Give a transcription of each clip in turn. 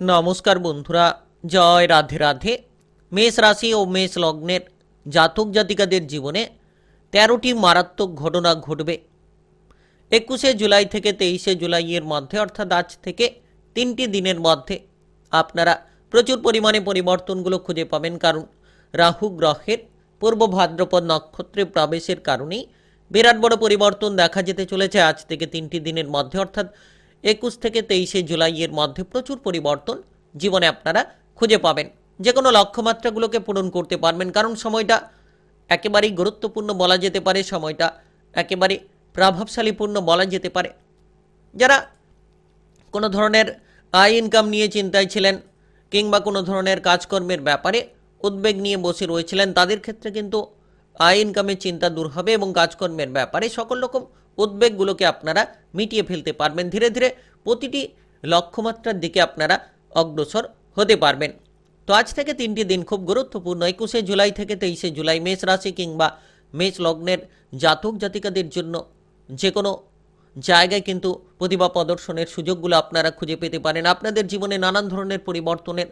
নমস্কার বন্ধুরা, জয় রাধে রাধে। মেষ রাশি ও মেষ লগ্নের জাতক জাতিকাদের জীবনে তেরোটি মারাত্মক ঘটনা ঘটবে। একুশে জুলাই থেকে তেইশে জুলাইয়ের মধ্যে, অর্থাৎ আজ থেকে তিনটি দিনের মধ্যে আপনারা প্রচুর পরিমাণে পরিবর্তনগুলো খুঁজে পাবেন। কারণ রাহু গ্রহের পূর্ব ভাদ্রপদ নক্ষত্রে প্রবেশের কারণেই বিরাট বড় পরিবর্তন দেখা যেতে চলেছে আজ থেকে তিনটি দিনের মধ্যে, অর্থাৎ একুশ থেকে তেইশে জুলাইয়ের মধ্যে প্রচুর পরিবর্তন জীবনে আপনারা খুঁজে পাবেন। যে কোনো লক্ষ্যমাত্রাগুলোকে পূরণ করতে পারবেন, কারণ সময়টা একেবারেই গুরুত্বপূর্ণ বলা যেতে পারে, সময়টা একেবারে প্রভাবশালীপূর্ণ বলা যেতে পারে। যারা কোনো ধরনের আয় ইনকাম নিয়ে চিন্তায় ছিলেন কিংবা কোনো ধরনের কাজকর্মের ব্যাপারে উদ্বেগ নিয়ে বসে রয়েছিলেন, তাদের ক্ষেত্রে কিন্তু আয় ইনকামের চিন্তা দূর হবে এবং কাজকর্মের ব্যাপারে সকল রকম উদ্বেগগুলোকে আপনারা মিটিয়ে ফেলতে পারবেন। ধীরে ধীরে প্রতিটি লক্ষ্যমাত্রার দিকে আপনারা অগ্রসর হতে পারবেন। তো আজ থেকে তিনটি দিন খুব গুরুত্বপূর্ণ। একুশে জুলাই থেকে তেইশে জুলাই মেষ রাশি কিংবা মেষ লগ্নের জাতক জাতিকাদের জন্য যে কোনো জায়গায় কিন্তু প্রতিভা প্রদর্শনের সুযোগগুলো আপনারা খুঁজে পেতে পারেন। আপনাদের জীবনে নানান ধরনের পরিবর্তনের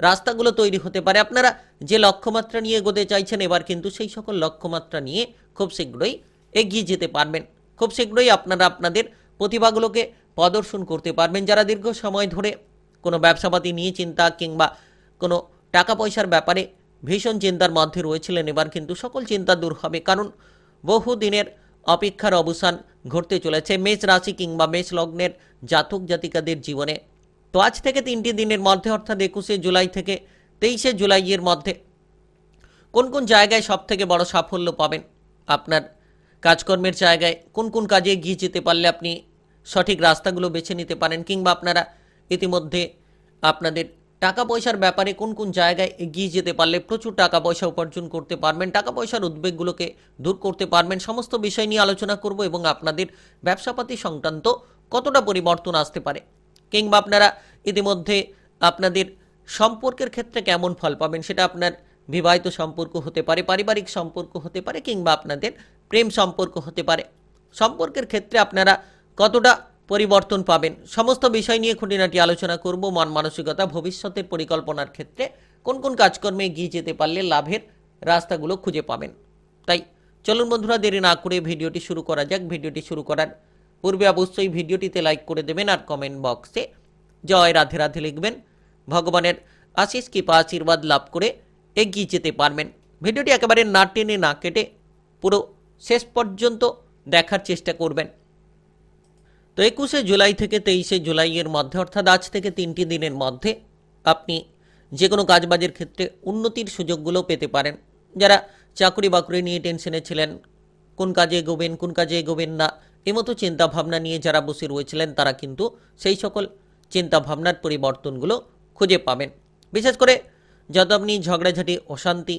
রাস্তাগুলো তৈরি হতে পারে। আপনারা যে লক্ষ্যমাত্রা নিয়ে এগোতে চাইছেন, এবার কিন্তু সেই সকল লক্ষ্যমাত্রা নিয়ে খুব শীঘ্রই এগিয়ে যেতে পারবেন। খুব শীঘ্রই আপনারা আপনাদের প্রতিভাগুলোকে প্রদর্শন করতে পারবেন। যারা দীর্ঘ সময় ধরে কোনো ব্যবসাপাতি নিয়ে চিন্তা কিংবা কোনো টাকা পয়সার ব্যাপারে ভীষণ চিন্তার মধ্যে রয়েছিলেন, এবার কিন্তু সকল চিন্তা দূর হবে। কারণ বহু দিনের অপেক্ষার অবসান ঘটতে চলেছে। মেষ রাশি কিংবা মেষ লগ্নের জাতক জাতিকাদের জীবনে। তো আজ থেকে তিনটি দিনের মধ্যে, অর্থাৎ একুশে জুলাই থেকে তেইশে জুলাইয়ের মধ্যে কোন কোন জায়গায় সব থেকে বড় সাফল্য পাবেন? আপনার কাজকর্মের জায়গায় কোন কোন কাজে এগিয়ে যেতে পারলে আপনি সঠিক রাস্তাগুলো বেছে নিতে পারেন কিংবা আপনারা ইতিমধ্যে আপনাদের টাকা পয়সার ব্যাপারে কোন কোন জায়গায় এগিয়ে যেতে পারলে প্রচুর টাকা পয়সা উপার্জন করতে পারবেন টাকা পয়সার উদ্বেগগুলোকে দূর করতে পারবেন, সমস্ত বিষয় নিয়ে আলোচনা করব এবং আপনাদের ব্যবসাপাতি সংক্রান্ত কতটা পরিবর্তন আসতে পারে কিংবা আপনারা ইতিমধ্যে আপনাদের সম্পর্কের ক্ষেত্রে কেমন ফল পাবেন সেটা আপনার বিবাহিত সম্পর্ক হতে পারে, পারিবারিক সম্পর্ক হতে পারে কিংবা আপনাদের প্রেম সম্পর্ক হতে পারে। সম্পর্কের ক্ষেত্রে আপনারা কতটা পরিবর্তন পাবেন? সমস্ত বিষয় নিয়ে খুঁটিনাটি আলোচনা করব। মন মানসিকতা, ভবিষ্যতের পরিকল্পনার ক্ষেত্রে কোন কোন কাজকর্মে এগিয়ে যেতে পারলে লাভের রাস্তাগুলো খুঁজে পাবেন। তাই চলুন বন্ধুরা, দেরি না করে ভিডিওটি শুরু করা যাক। ভিডিওটি শুরু করার পূর্বে অবশ্যই ভিডিওটিতে লাইক করে দেবেন আর কমেন্ট বক্সে জয় রাধে রাধে লিখবেন। ভগবানের আশিস কৃপা, আশীর্বাদ লাভ করে এগিয়ে যেতে পারবেন। ভিডিওটি একেবারে না টেনে না কেটে পুরো শেষ পর্যন্ত দেখার চেষ্টা করবেন। তো একুশে জুলাই থেকে তেইশে জুলাইয়ের মধ্যে, অর্থাৎ আজ থেকে তিনটি দিনের মধ্যে আপনি যে কোনো কাজবাজের ক্ষেত্রে উন্নতির সুযোগগুলো পেতে পারেন। যারা চাকরি বাকরি নিয়ে টেনশনে ছিলেন, কোন কাজে এগোবেন, কোন কাজে এগোবেন না এমতো চিন্তা ভাবনা নিয়ে যারা বসে রয়েছিলেন, তারা কিন্তু সেই সকল চিন্তা ভাবনার পরিবর্তনগুলো খুঁজে পাবেন। বিশেষ করে যত আপনি ঝগড়াঝাটি, অশান্তি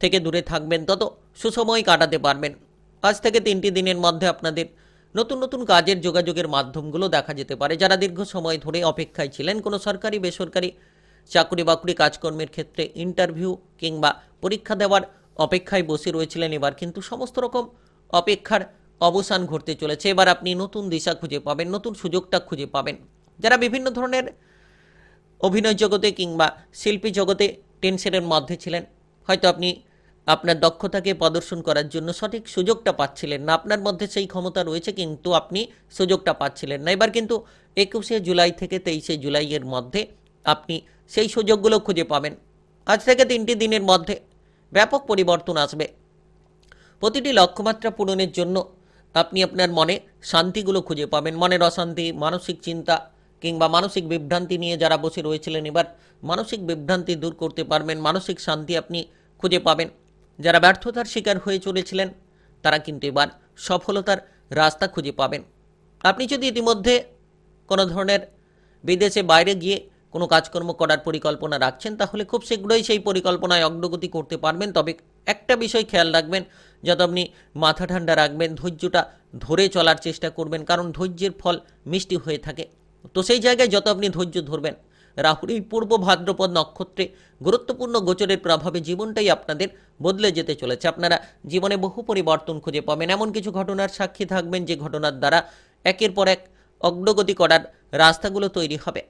থেকে দূরে থাকবেন, তত সুসময় কাটাতে পারবেন। আজ থেকে তিনটি দিনের মধ্যে আপনাদের নতুন নতুন কাজের যোগাযোগের মাধ্যমগুলো দেখা যেতে পারে। যারা দীর্ঘ সময় ধরে অপেক্ষায় ছিলেন, কোনো সরকারি, বেসরকারি চাকরি বাকরি কাজকর্মের ক্ষেত্রে ইন্টারভিউ কিংবা পরীক্ষা দেওয়ার অপেক্ষায় বসে রয়েছিলেন এবার, কিন্তু সমস্ত রকম অপেক্ষার অবসান ঘটতে চলেছে। এবার আপনি নতুন দিশা খুঁজে পাবেন, নতুন সুযোগটা খুঁজে পাবেন। যারা বিভিন্ন ধরনের অভিনয় জগতে কিংবা শিল্পী জগতে টেনশনের মধ্যে ছিলেন, হয়তো আপনি আপনার দক্ষতাকে প্রদর্শন করার জন্য সঠিক সুযোগটা পাচ্ছিলেন না। আপনার মধ্যে সেই ক্ষমতা রয়েছে, কিন্তু আপনি সুযোগটা পাচ্ছিলেন না। এবার কিন্তু একুশে জুলাই থেকে তেইশে জুলাইয়ের মধ্যে আপনি সেই সুযোগগুলো খুঁজে পাবেন। আজ থেকে তিনটি দিনের মধ্যে ব্যাপক পরিবর্তন আসবে। প্রতিটি লক্ষ্যমাত্রা পূরণের জন্য আপনি আপনার মনে শান্তিগুলো খুঁজে পাবেন। মনের অশান্তি, মানসিক চিন্তা কিংবা মানসিক বিভ্রান্তি নিয়ে যারা বসে রয়েছিলেন, এবার মানসিক বিভ্রান্তি দূর করতে পারবেন। মানসিক শান্তি আপনি খুঁজে পাবেন। যারা ব্যর্থতার শিকার হয়ে চলেছিলেন, তারা কিন্তু এবার সফলতার রাস্তা খুঁজে পাবেন। আপনি যদি ইতিমধ্যে কোনো ধরনের বিদেশে বাইরে গিয়ে কোনো কাজকর্ম করার পরিকল্পনা রাখছেন, তাহলে খুব শীঘ্রই সেই পরিকল্পনায় অগ্রগতি করতে পারবেন। তবে একটা বিষয় খেয়াল রাখবেন, যত আপনি মাথা ঠান্ডা রাখবেন, ধৈর্যটা ধরে চলার চেষ্টা করবেন, কারণ ধৈর্যের ফল মিষ্টি হয়ে থাকে। তো সেই জায়গায় যত আপনি ধৈর্য ধরবেন রাহুর এই পূর্ব ভাদ্রপদ নক্ষত্রে গুরুত্বপূর্ণ গোচরের প্রভাবে জীবনটাই আপনাদের বদলে যেতে চলেছে। আপনারা জীবনে বহু পরিবর্তন খুঁজে পাবেন। এমন কিছু ঘটনার সাক্ষী থাকবেন যে ঘটনার দ্বারা একের পর এক অগ্রগতি করার রাস্তাগুলো তৈরি হবে।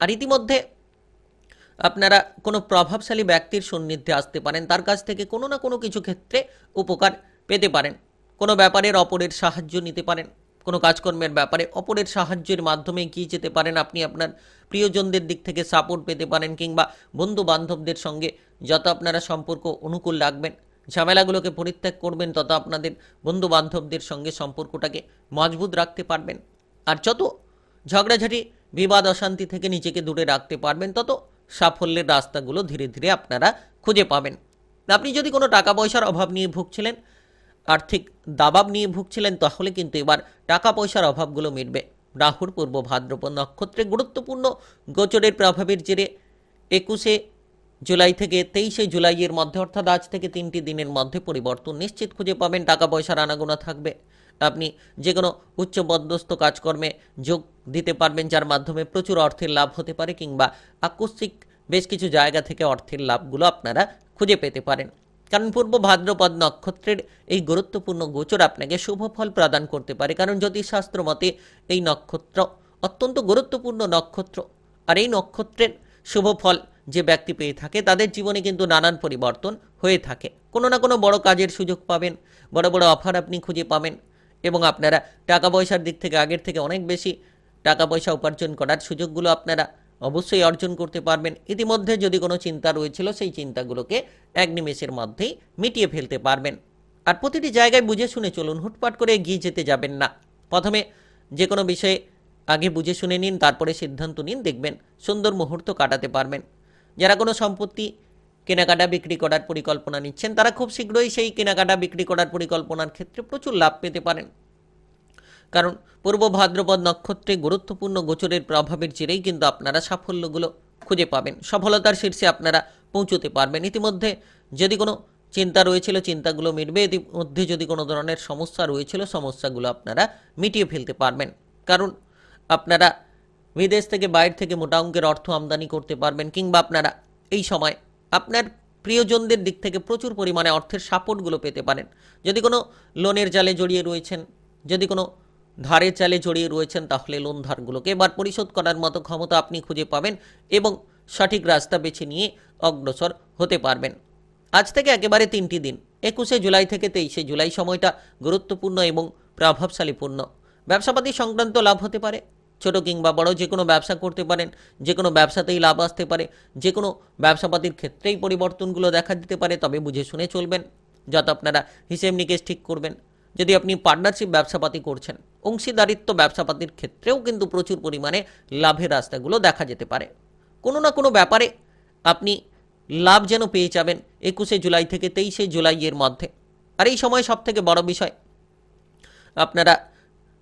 আর ইতিমধ্যে আপনারা কোনো প্রভাবশালী ব্যক্তির সান্নিধ্যে আসতে পারেন। তার কাছ থেকে কোনো না কোনো কিছু ক্ষেত্রে উপকার পেতে পারেন। কোনো ব্যাপারের অপরের সাহায্য নিতে পারেন। কোনো কাজকর্মের ব্যাপারে অপরের সাহায্যের মাধ্যমে এগিয়ে যেতে পারেন, আপনি আপনার প্রিয়জনদের দিক থেকে সাপোর্ট পেতে পারেন কিংবা বন্ধু বান্ধবদের সঙ্গে যত আপনারা সম্পর্ক অনুকূল রাখবেন, ঝামেলাগুলোকে পরিত্যাগ করবেন, তত আপনাদের বন্ধু বান্ধবদের সঙ্গে সম্পর্কটাকে মজবুত রাখতে পারবেন। আর যত ঝগড়াঝাটি, বিবাদ, অশান্তি থেকে নিজেকে দূরে রাখতে পারবেন, তত সাফল্যের রাস্তাগুলো ধীরে ধীরে আপনারা খুঁজে পাবেন। আপনি যদি কোনো টাকা পয়সার অভাব নিয়ে ভুগছিলেন আর্থিক দাবাব নিয়ে ভুগছিলেন, তাহলে কিন্তু এবার টাকা পয়সার অভাবগুলো মিটবে। রাহুর পূর্ব ভাদ্রপদ নক্ষত্রে গুরুত্বপূর্ণ গোচরের প্রভাবের জেরে একুশে জুলাই থেকে তেইশে জুলাইয়ের মধ্যে, অর্থাৎ আজ থেকে তিনটি দিনের মধ্যে পরিবর্তন নিশ্চিত খুঁজে পাবেন টাকা পয়সার আনাগোনা থাকবে। আপনি যে কোনো উচ্চ পদস্থ কাজকর্মে যোগ দিতে পারবেন, যার মাধ্যমে প্রচুর অর্থের লাভ হতে পারে, কিংবা আকস্মিক বেশ কিছু জায়গা থেকে অর্থের লাভগুলো আপনারা খুঁজে পেতে পারেন। কারণ পূর্ব ভাদ্রপদ নক্ষত্রের এই গুরুত্বপূর্ণ গোচর আপনাকে শুভ ফল প্রদান করতে পারে। কারণ জ্যোতিষশাস্ত্র মতে এই নক্ষত্র অত্যন্ত গুরুত্বপূর্ণ নক্ষত্র। আর এই নক্ষত্রের শুভ ফল যে ব্যক্তি পেয়ে থাকে, তাদের জীবনে কিন্তু নানান পরিবর্তন হয়ে থাকে। কোনো না কোনো বড় কাজের সুযোগ পাবেন, বড় বড় অফার আপনি খুঁজে পাবেন এবং আপনারা টাকা পয়সার দিক থেকে আগের থেকে অনেক বেশি টাকা পয়সা উপার্জন করার সুযোগগুলো আপনারা অবশ্যই অর্জন করতে পারবেন। ইতিমধ্যে যদি কোনো চিন্তা রয়েছিল, সেই চিন্তাগুলোকে এক নিমেষের মধ্যেই মিটিয়ে ফেলতে পারবেন। আর প্রতিটি জায়গায় বুঝে শুনে চলুন, হুটপাট করে এগিয়ে যেতে যাবেন না। প্রথমে যে কোনো বিষয়ে আগে বুঝে শুনে নিন, তারপরে সিদ্ধান্ত নিন, দেখবেন সুন্দর মুহূর্ত কাটাতে পারবেন। যারা কোনো সম্পত্তি কেনাকাটা, বিক্রি করার পরিকল্পনা নিচ্ছেন, তারা খুব শীঘ্রই সেই কেনাকাটা, বিক্রি করার পরিকল্পনার ক্ষেত্রে প্রচুর লাভ পেতে পারেন। কারণ পূর্ব ভাদ্রপদ নক্ষত্রে গুরুত্বপূর্ণ গোচরের প্রভাবের জেরেই কিন্তু আপনারা সাফল্যগুলো খুঁজে পাবেন। সফলতার শীর্ষে আপনারা পৌঁছতে পারবেন। ইতিমধ্যে যদি কোনো চিন্তা রয়েছিল, চিন্তাগুলো মিটবে। ইতিমধ্যে যদি কোনো ধরনের সমস্যা রয়েছিল, সমস্যাগুলো আপনারা মিটিয়ে ফেলতে পারবেন। কারণ আপনারা বিদেশ থেকে বাইরে থেকে মোটা অঙ্কের অর্থ আমদানি করতে পারবেন, কিংবা আপনারা এই সময় আপনার প্রিয়জনদের দিক থেকে প্রচুর পরিমাণে অর্থের সাপোর্টগুলো পেতে পারেন। যদি কোনো লোনের জালে জড়িয়ে রয়েছেন, যদি কোনো ধারের চালে জড়িয়ে রয়েছেন তাহলে লোন ধারগুলোকে। এবার পরিশোধ করার মতো ক্ষমতা আপনি খুঁজে পাবেন এবং সঠিক রাস্তা বেছে নিয়ে অগ্রসর হতে পারবেন। আজ থেকে একেবারে তিনটি দিন, একুশে জুলাই থেকে তেইশে জুলাই সময়টা গুরুত্বপূর্ণ এবং প্রভাবশালীপূর্ণ। ব্যবসাপাতি সংক্রান্ত লাভ হতে পারে, ছোট কিংবা বড় যে কোনো ব্যবসা করতে পারেন, যে কোনো ব্যবসাতেই লাভ আসতে পারে, যে কোনো ব্যবসাপাতির ক্ষেত্রেই পরিবর্তনগুলো দেখা দিতে পারে, তবে বুঝে শুনে চলবেন, যত আপনারা হিসেব নিকেশ ঠিক করবেন। যদি আপনি পার্টনারশিপ ব্যবসাপাতি করছেন অংশীদারিত্ব ব্যবসাপাতির ক্ষেত্রেও কিন্তু প্রচুর পরিমাণে লাভের রাস্তাগুলো দেখা যেতে পারে। কোনো না কোনো ব্যাপারে আপনি লাভ যেন পেয়ে যাবেন একুশে জুলাই থেকে তেইশে জুলাইয়ের মধ্যে। আর এই সময় সবথেকে বড় বিষয়, আপনারা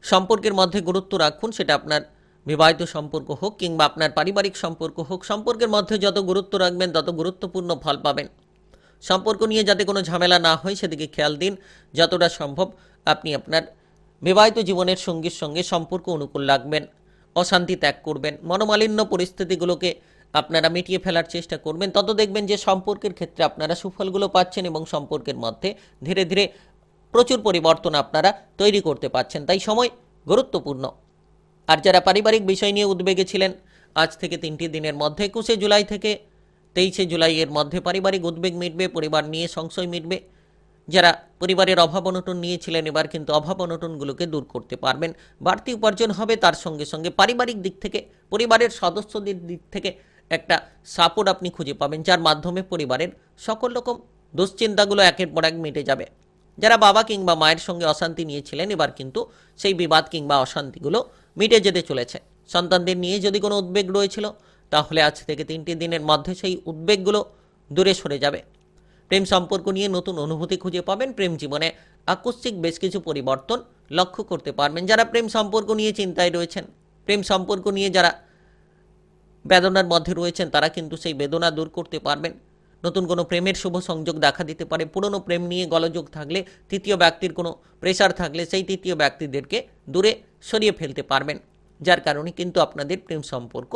সম্পর্কের মধ্যে গুরুত্ব রাখুন, সেটা আপনার বিবাহিত সম্পর্ক হোক কিংবা আপনার পারিবারিক সম্পর্ক হোক, সম্পর্কের মধ্যে যত গুরুত্ব রাখবেন, তত গুরুত্বপূর্ণ ফল পাবেন। সম্পর্ক নিয়ে যাতে কোনো ঝামেলা না হয়, সেদিকে খেয়াল দিন। যতটা সম্ভব আপনি আপনার বিবাহিত জীবনের সঙ্গীর সঙ্গে সম্পর্ক অনুকূল রাখবেন, অশান্তি ত্যাগ করবেন, মনোমালিন্য পরিস্থিতিগুলোকে আপনারা মিটিয়ে ফেলার চেষ্টা করবেন। তত দেখবেন যে সম্পর্কের ক্ষেত্রে আপনারা সুফলগুলো পাচ্ছেন এবং সম্পর্কের মধ্যে ধীরে ধীরে প্রচুর পরিবর্তন আপনারা তৈরি করতে পারছেন তাই সময় গুরুত্বপূর্ণ। আর যারা পারিবারিক বিষয় নিয়ে উদ্বেগে ছিলেন, আজ থেকে তিনটি দিনের মধ্যে, একুশে জুলাই থেকে তেইশে জুলাই এর মধ্যে পারিবারিক উদ্বেগ মিটবে, পরিবার নিয়ে সংশয় মিটবে যারা পরিবারের অভাব অনটন নিয়েছিলেন, এবার কিন্তু অভাব অনটনগুলোকে দূর করতে পারবেন। বাড়তি উপার্জন হবে তার সঙ্গে সঙ্গে পারিবারিক দিক থেকে, পরিবারের সদস্যদের দিক থেকে একটা সাপোর্ট আপনি খুঁজে পাবেন, যার মাধ্যমে পরিবারের সকল রকম দুশ্চিন্তাগুলো একের পর এক মিটে যাবে। যারা বাবা কিংবা মায়ের সঙ্গে অশান্তি নিয়েছিলেন, এবার কিন্তু সেই বিবাদ কিংবা অশান্তিগুলো মিটে যেতে চলেছে। সন্তানদের নিয়ে যদি কোনো উদ্বেগ রয়েছিল, তাহলে আজ থেকে তিনটি দিনের মধ্যে সেই উদ্বেগগুলো দূরে সরে যাবে। প্রেম সম্পর্ক নিয়ে নতুন অনুভূতি খুঁজে পাবেন প্রেম জীবনে। আকস্মিক বেশ কিছু পরিবর্তন লক্ষ্য করতে পারবেন যারা প্রেম সম্পর্ক নিয়ে চিন্তায় রয়েছেন। প্রেম সম্পর্ক নিয়ে যারা বেদনার মধ্যে রয়েছেন, তারা কিন্তু সেই বেদনা দূর করতে পারবেন। নতুন কোনো প্রেমের শুভ সংযোগ দেখা দিতে পারে। পুরনো প্রেম নিয়ে গলযোগ থাকলে, তৃতীয় ব্যক্তির কোনো প্রেশার থাকলে সেই তৃতীয় ব্যক্তিদেরকে দূরে সরিয়ে ফেলতে পারবেন। যার কারণে কিন্তু আপনাদের প্রেম সম্পর্ক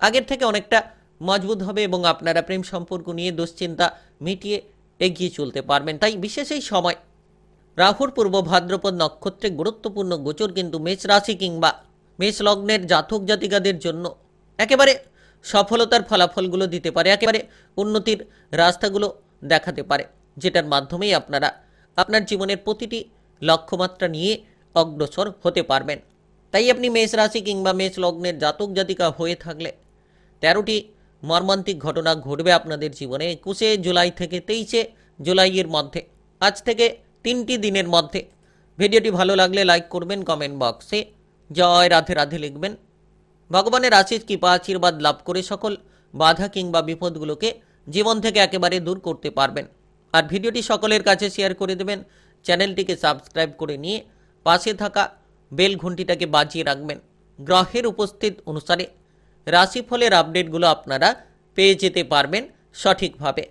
আগের থেকে অনেকটা মজবুত হবে এবং আপনারা প্রেম সম্পর্ক নিয়ে দুশ্চিন্তা মিটিয়ে এগিয়ে চলতে পারবেন। তাই বিশেষ এই সময় রাহুর পূর্ব ভাদ্রপদ নক্ষত্রে গুরুত্বপূর্ণ গোচর কিন্তু মেষ রাশি কিংবা মেষ লগ্নের জাতক জাতিকাদের জন্য একেবারে সফলতার ফলাফলগুলো দিতে পারে, একেবারে উন্নতির রাস্তাগুলো দেখাতে পারে, যেটার মাধ্যমেই আপনারা আপনার জীবনের প্রতিটি লক্ষ্যমাত্রা নিয়ে অগ্রসর হতে পারবেন। তাই আপনি মেষ রাশি কিংবা মেষ লগ্নের জাতক জাতিকা হয়ে থাকলে তেরোটি মর্মান্তিক ঘটনা ঘটবে আপনাদের জীবনে একুশে জুলাই থেকে তেইশে জুলাইয়ের মধ্যে। আজ থেকে তিনটি দিনের মধ্যে। ভিডিওটি ভালো লাগলে লাইক করবেন, কমেন্ট বক্সে জয় রাধে রাধে লিখবেন। ভগবানের আশিস কৃপা, আশীর্বাদ লাভ করে সকল বাধা কিংবা বিপদগুলোকে জীবন থেকে একেবারে দূর করতে পারবেন। আর ভিডিওটি সকলের কাছে শেয়ার করে দেবেন। চ্যানেলটিকে সাবস্ক্রাইব করে নিয়ে পাশে থাকা বেল ঘন্টিটাকে বাজিয়ে রাখবেন। গ্রহের উপস্থিত অনুসারে। রাশিফলের আপডেটগুলো আপনারা পেয়ে যেতে পারবেন সঠিকভাবে।